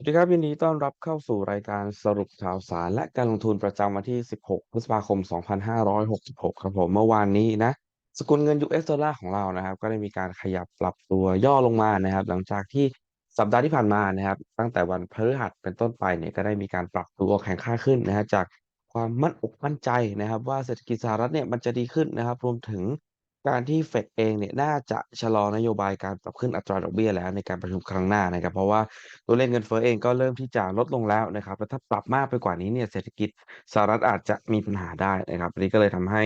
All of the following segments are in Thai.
สวัสดีครับยินดีต้อนรับเข้าสู่รายการสรุปข่าวสารและการลงทุนประจำวันที่ 16 พฤษภาคม 2566 ครับผมเมื่อวานนี้นะ สกุลเงิน US ดอลลาร์ของเรานะครับ ก็ได้มีการขยับปรับตัวย่อลงมานะครับ หลังจากที่สัปดาห์ที่ผ่านมานะครับ ตั้งแต่วันพฤหัสเป็นต้นไปเนี่ยก็ได้มีการปรับตัวแข็งค่าขึ้นนะฮะจากความมั่นอกมั่นใจนะครับ ว่าเศรษฐกิจสหรัฐเนี่ยมันจะดีขึ้นนะครับ รวมถึง การที่เฟดเองเนี่ยน่าจะชะลอนโยบายการปรับขึ้นอัตราดอกเบี้ยแล้วในการประชุมครั้งหน้านะครับ เพราะว่าตัวเลขเงินเฟ้อเองก็เริ่มที่จะลดลงแล้วนะครับแล้วถ้าปรับมากไปกว่านี้เนี่ยเศรษฐกิจสหรัฐอาจจะมีปัญหาได้นะครับนี้ก็เลยทำให้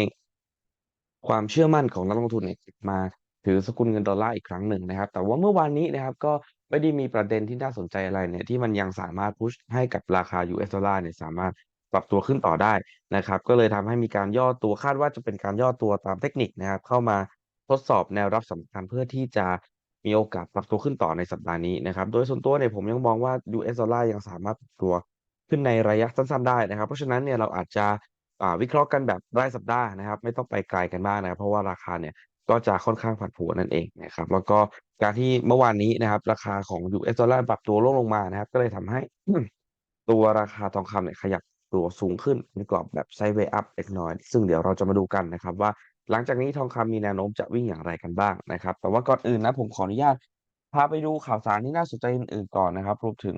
ความเชื่อมั่นของนักลงทุนเนี่ยมาถือสกุลเงินดอลลาร์อีกครั้งหนึ่งนะครับ แต่ว่าเมื่อวานนี้นะครับก็ไม่ได้มีประเด็นที่น่าสนใจอะไรเนี่ยที่มันยังสามารถพุชให้กับราคา US ดอลลาร์เนี่ยสามารถ ปรับตัวขึ้นต่อได้นะครับ ก็เลยทำให้มีการย่อตัวคาดว่าจะเป็นการย่อตัวตามเทคนิคนะครับ เข้ามาทดสอบแนวรับสำคัญเพื่อที่จะมีโอกาสปรับตัวขึ้นต่อในสัปดาห์นี้นะครับ โดยส่วนตัวเนี่ยผมยังมองว่า US ดอลลาร์ยังสามารถปรับตัวขึ้นในระยะสั้นๆได้นะครับ เพราะฉะนั้นเนี่ยเราอาจจะวิเคราะห์กันแบบรายสัปดาห์นะครับ ไม่ต้องไปไกลกันมากนะครับ เพราะว่าราคาเนี่ยก็จะค่อนข้างผันผวนนั่นเองนะครับ แล้วก็การที่เมื่อวานนี้นะครับ ราคาของ US ดอลลาร์ปรับตัวลดลงมานะครับ ก็เลยทำให้ตัวราคาทองคำเนี่ยขยับ ตัวสูงขึ้นในกรอบแบบไซเวย์อัพเล็กน้อย ซึ่งเดี๋ยวเราจะมาดูกันนะครับว่าหลังจากนี้ทองคำมีแนวโน้มจะวิ่งอย่างไรกันบ้างนะครับ แต่ว่าก่อนอื่นนะผมขออนุญาตพาไปดูข่าวสารที่น่าสนใจอื่นๆก่อนนะครับรวมถึง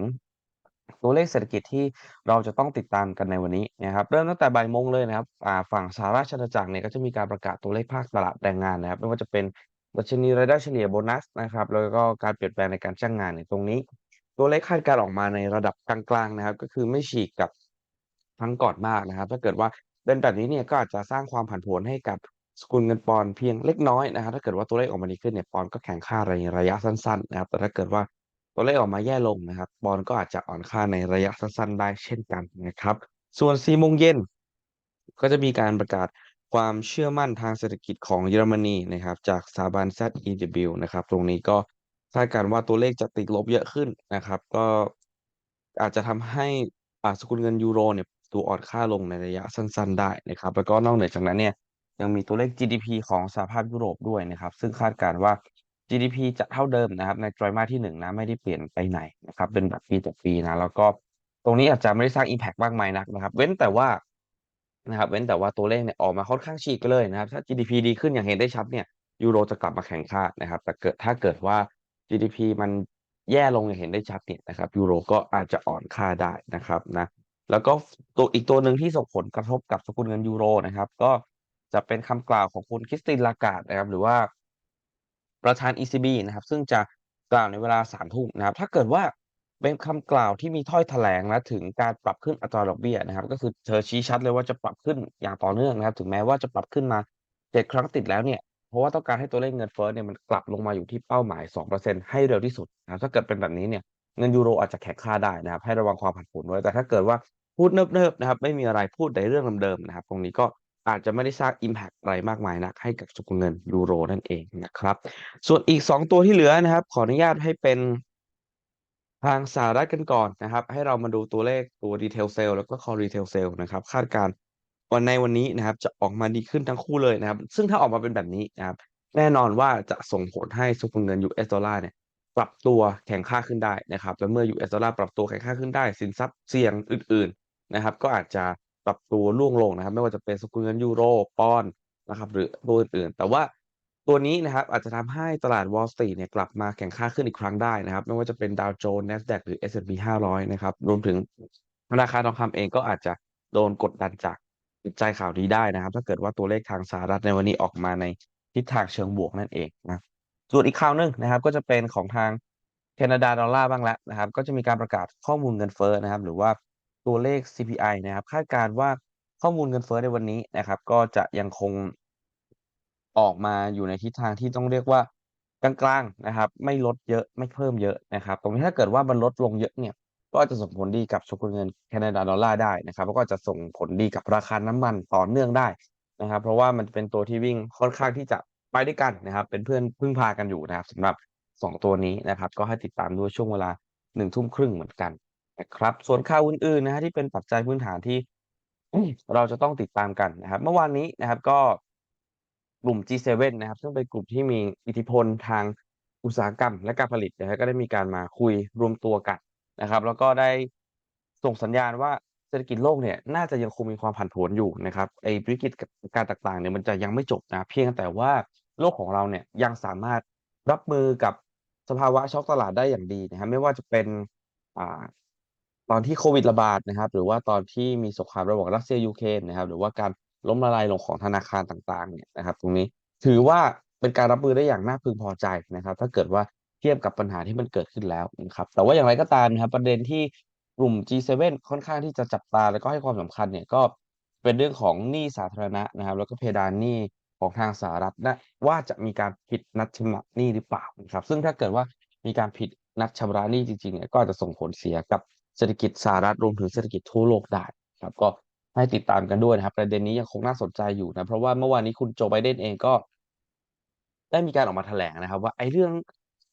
ตัวเลขเศรษฐกิจที่เราจะต้องติดตามกันในวันนี้นะครับเริ่มตั้งแต่บ่ายโมงเลยนะครับฝั่งสหราชอาณาจักรเนี่ยก็จะมีการประกาศตัวเลขภาคตลาดแรงงานนะครับไม่ว่าจะเป็นดัชนีรายได้เฉลี่ยโบนัสนะครับแล้วก็การเปลี่ยนแปลงในการจ้างงานเนี่ยตรงนี้ ตัวเลขคาดการออกมาในระดับกลางๆนะครับ ก็คือไม่ฉีกกับ ทั้งก่อนมากนะครับ ถ้าเกิดว่าเป็นแบบนี้เนี่ยก็อาจจะสร้างความผันผวนให้กับสกุลเงินปอนด์เพียงเล็กน้อยนะครับ ถ้าเกิดว่าตัวเลขออกมาดีขึ้นเนี่ยปอนด์ก็แข็งค่าในระยะสั้นๆนะครับแต่ถ้าเกิดว่าตัวเลขออกมาแย่ลงนะครับปอนด์ก็อาจจะอ่อนค่าในระยะสั้นๆได้เช่นกันนะครับ ส่วน4โมงเย็นก็จะมีการประกาศความเชื่อมั่นทางเศรษฐกิจของเยอรมนีนะครับ จากสถาบัน ZEW นะครับ ตรงนี้ก็คาดการณ์ว่าตัวเลขจะติดลบเยอะขึ้นนะครับ ก็อาจจะทำให้อสกุลเงินยูโรเนี่ย ตัวอ่อนค่าลงในระยะสั้น ๆ ได้นะครับ แล้วก็นอกเหนือจากนั้นเนี่ยยังมีตัวเลข GDP ของสหภาพยุโรปด้วยนะครับ ซึ่งคาดการณ์ว่า GDP จะเท่าเดิมนะครับ ในไตรมาสที่1นะไม่ได้เปลี่ยนไปไหนนะครับเป็นแบบปีต่อปีนะแล้วก็ตรงนี้อาจจะไม่ได้สร้าง impact มากมายนักนะครับ เว้นแต่ว่านะครับเว้นแต่ว่าตัวเลขเนี่ยออกมาค่อนข้างฉีกเลยนะครับ ถ้า GDP ดีขึ้นอย่างเห็นได้ชัดเนี่ยยูโรจะกลับมาแข็งค่านะครับ แต่เกิดถ้าเกิดว่า GDP มันแย่ลงอย่างเห็นได้ชัดเนี่ยนะครับยูโรก็อาจจะอ่อนค่าได้นะครับนะ แล้วก็ตัวอีกตัวหนึ่งที่ส่งผลกระทบกับสกุลเงินยูโรนะครับ ก็จะเป็นคำกล่าวของคุณคริสตินลากาดนะครับ หรือว่าประธาน ECB นะครับ ซึ่งจะกล่าวในเวลา3ทุ่มนะครับ ถ้าเกิดว่าเป็นคำกล่าวที่มีถ้อยแถลงนะถึงการปรับขึ้นอัตราดอกเบี้ยนะครับ ก็คือเธอชี้ชัดเลยว่าจะปรับขึ้นอย่างต่อเนื่องนะครับ ถึงแม้ว่าจะปรับขึ้นมา7ครั้งติดแล้วเนี่ยเพราะว่าต้องการให้ตัวเลขเงินเฟ้อเนี่ยมันกลับลงมาอยู่ที่เป้าหมาย 2%ให้เร็วที่สุดนะครับถ้าเกิดเป็นแบบนี้เนี่ย เงินยูโรอาจจะแข็งค่าได้นะครับ ให้ระวังความผันผวนไว้แต่ถ้าเกิดว่าพูดเนิบๆนะครับ ไม่มีอะไรพูดในเรื่องเดิมๆนะครับ ตรงนี้ก็อาจจะไม่ได้สร้าง impact อะไรมากมายนักให้กับสกุลเงินยูโรนั่นเองนะครับ ส่วนอีก 2 ตัวที่เหลือนะครับ ขออนุญาตให้เป็นทางสหรัฐกันก่อนนะครับ ให้เรามาดูตัวเลขตัว Retail Sale แล้วก็ Core Retail Sale นะครับ คาดการณ์วันในวันนี้นะครับ จะออกมาดีขึ้นทั้งคู่เลยนะครับ ซึ่งถ้าออกมาเป็นแบบนี้นะครับ แน่นอนว่าจะส่งผลให้สกุลเงิน US ดอลลาร์เนี่ย ปรับตัวแข็งค่าขึ้นได้นะครับ และเมื่อ US ดอลลาร์ปรับตัวแข็งค่าขึ้นได้ สินทรัพย์เสี่ยงอื่น ๆนะครับ ก็อาจจะปรับตัวร่วงลงนะครับ ไม่ว่าจะเป็นสกุลเงินยูโรปอนนะครับ หรือตัวอื่นๆ แต่ว่าตัวนี้นะครับ อาจจะทำให้ตลาด Wall Street เนี่ยกลับมาแข็งค่าขึ้นอีกครั้งได้นะครับ ไม่ว่าจะเป็น Dow Jones NASDAQ หรือ S&P 500 นะครับ รวมถึงราคาทองคำเองก็อาจจะโดนกดดันจากปัจจัยข่าวดีได้นะครับ ถ้าเกิดว่าตัวเลขทางสหรัฐในวันนี้ออกมาในทิศทางเชิงบวกนั่นเองนะ ส่วนอีกข่าวหนึ่งนะครับ ก็จะเป็นของทางแคนาดาดอลลาร์บ้างแล้วนะครับ ก็จะมีการประกาศข้อมูลเงินเฟ้อนะครับ หรือว่าตัวเลข CPI นะครับ คาดการณ์ว่าข้อมูลเงินเฟ้อในวันนี้นะครับ ก็จะยังคงออกมาอยู่ในทิศทางที่ต้องเรียกว่ากลางๆนะครับ ไม่ลดเยอะไม่เพิ่มเยอะนะครับ ตรงนี้ถ้าเกิดว่ามันลดลงเยอะเนี่ย ก็จะส่งผลดีกับสกุลเงินแคนาดาดอลลาร์ได้นะครับแล้วก็จะส่งผลดีกับราคาน้ำมันต่อเนื่องได้นะครับ เพราะว่ามันเป็นตัวที่วิ่งค่อนข้างที่จะ ไปด้วยกันนะครับ เป็นเพื่อนพึ่งพากันอยู่นะครับสำหรับ 2 ตัวนี้นะครับ ก็ให้ติดตามด้วยช่วงเวลา1ทุ่มครึ่งเหมือนกันนะครับ ส่วนข่าวอื่นๆนะฮะที่เป็นปัจจัยพื้นฐานที่เราจะต้องติดตามกันนะครับ เมื่อวานนี้นะครับก็กลุ่ม G7 นะครับ ซึ่งเป็นกลุ่มที่มีอิทธิพลทางอุตสาหกรรมและการผลิตนะฮะก็ได้มีการมาคุยรวมตัวกันนะครับ แล้วก็ได้ส่งสัญญาณว่า เศรษฐกิจโลกเนี่ยน่าจะยังคงมีความผันผวนอยู่นะครับไอ้วิกฤตการต่างๆเนี่ยมันจะยังไม่จบนะเพียงแต่ว่าโลกของเราเนี่ยยังสามารถรับมือกับสภาวะช็อกตลาดได้อย่างดีนะครับไม่ว่าจะเป็นอ่าตอนที่โควิดระบาดนะครับ หรือว่าตอนที่มีสงครามระหว่างรัสเซียยูเครนนะครับ หรือว่าการล้มละลายลงของธนาคารต่างๆเนี่ยนะครับ ตรงนี้ถือว่าเป็นการรับมือได้อย่างน่าพึงพอใจนะครับ ถ้าเกิดว่าเทียบกับปัญหาที่มันเกิดขึ้นแล้วนะครับ แต่ว่าอย่างไรก็ตามนะครับ ประเด็นที่ กลุ่ม G7 ค่อนข้างที่จะจับตาแล้วก็ให้ความสำคัญเนี่ยก็เป็นเรื่องของหนี้สาธารณะนะครับ แล้วก็เพดานหนี้ของทางสหรัฐนะว่าจะมีการผิดนัดชำระหนี้หรือเปล่านะครับ ซึ่งถ้าเกิดว่ามีการผิดนัดชำระหนี้จริงๆเนี่ยก็จจะส่งผลเสียกับเศรษฐกิจสหรัฐรวมถึงเศรษฐกิจทั่วโลกได้ครับก็ให้ติดตามกันด้วยนะครับ ประเด็นนี้ยังคงน่าสนใจอยู่นะเพราะว่าเมื่อวานนี้คุณโจไบเดนเองก็ ได้มีการออกมาแถลงนะครับ ว่าไอ้เรื่อง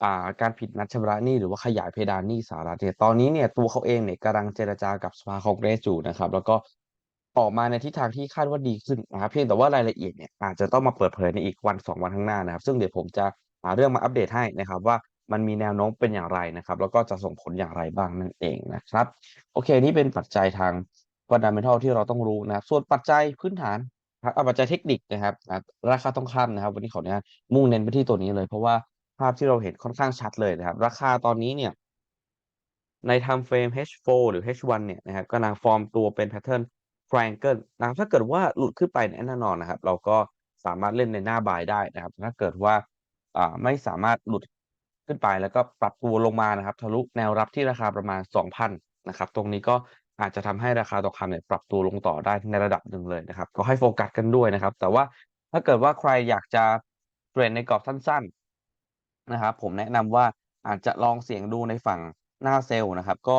อ่าการผิดนัดชำระหนี้หรือว่าขยายเพดานหนี้สหรัฐเนี่ยตอนนี้เนี่ยตัวเขาเองเนี่ยกำลังเจรจากับสภาคองเกรสอยู่นะครับ แล้วก็ออกมาในทิศทางที่คาดว่าดีขึ้นนะครับเพียงแต่ว่ารายละเอียดเนี่ยอาจจะต้องมาเปิดเผยในอีกวัน2วันข้างหน้านะครับ ซึ่งเดี๋ยวผมจะหาเรื่องมาอัปเดตให้นะครับว่ามันมีแนวโน้มเป็นอย่างไรนะครับ แล้วก็จะส่งผลอย่างไรบ้างนั่นเองนะครับ โอเค นี่เป็นปัจจัยทาง fundamental ที่เราต้องรู้นะครับส่วนปัจจัยพื้นฐานเอาปัจจัยเทคนิคนะครับ ราคาทองคำนะครับ วันนี้ขออนุญาตมุ่งเน้นไปที่ตัวนี้เลย เพราะว่า ภาพที่เราเห็นค่อนข้างชัดเลยนะครับ ราคาตอนนี้เนี่ย ใน time frame H4 หรือ H1 เนี่ยนะครับกำลังฟอร์มตัวเป็น pattern triangle นะครับถ้าเกิดว่าหลุดขึ้นไปแน่นอนนะครับ เราก็สามารถเล่นในหน้า buy ได้นะครับ ถ้าเกิดว่าอ่าไม่สามารถหลุดขึ้นไปแล้วก็ปรับตัวลงมานะครับ ทะลุแนวรับที่ราคาประมาณ 2,000นะครับ ตรงนี้ก็อาจจะทำให้ราคาทองคำเนี่ยปรับตัวลงต่อได้ในระดับหนึ่งเลยนะครับ ก็ให้โฟกัสกันด้วยนะครับ แต่ว่าถ้าเกิดว่าใครอยากจะเทรดในกรอบสั้น นะครับ ผมแนะนำว่าอาจจะลองเสี่ยงดูในฝั่งหน้าเซลล์นะครับ ก็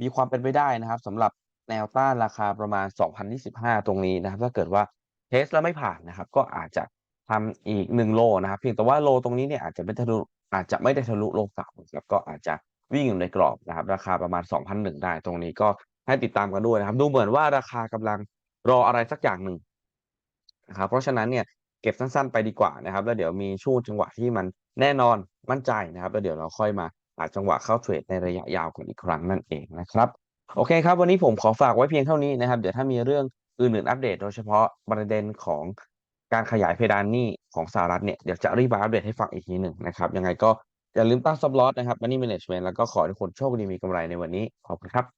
มีความเป็นไปได้นะครับสำหรับแนวต้านราคาประมาณ 2,025 ตรงนี้นะครับ ถ้าเกิดว่าเทสแล้วไม่ผ่านนะครับ ก็อาจจะทำอีก1โลนะครับ เพียงแต่ว่าโลตรงนี้เนี่ยอาจจะไม่ทะลุอาจจะไม่ได้ทะลุโลเก่านะครับก็อาจจะวิ่งอยู่ในกรอบนะครับ ราคาประมาณ 2,001 ได้ตรงนี้ก็ให้ติดตามกันด้วยนะครับ ดูเหมือนว่าราคากำลังรออะไรสักอย่างหนึ่งนะครับ เพราะฉะนั้นเนี่ยเก็บสั้นๆไปดีกว่านะครับ แล้วเดี๋ยวมีช่วงจังหวะที่มัน แน่นอนมั่นใจนะครับแล้วเดี๋ยวเราค่อยมาหาจังหวะเข้าเทรดในระยะยาวกันอีกครั้งนั่นเองนะครับโอเคครับ วันนี้ผมขอฝากไว้เพียงเท่านี้นะครับ เดี๋ยวถ้ามีเรื่องอื่นๆอัปเดต โดยเฉพาะประเด็นของการขยายเพดานหนี้ของสหรัฐเนี่ยเดี๋ยวจะรีบมาอัปเดตให้ฟังอีกทีหนึ่งนะครับยังไงก็อย่าลืมตั้ง stop loss นะครับ money management แล้วก็ขอให้ทุกคนโชคดีมีกำไรในวันนี้ขอบคุณครับ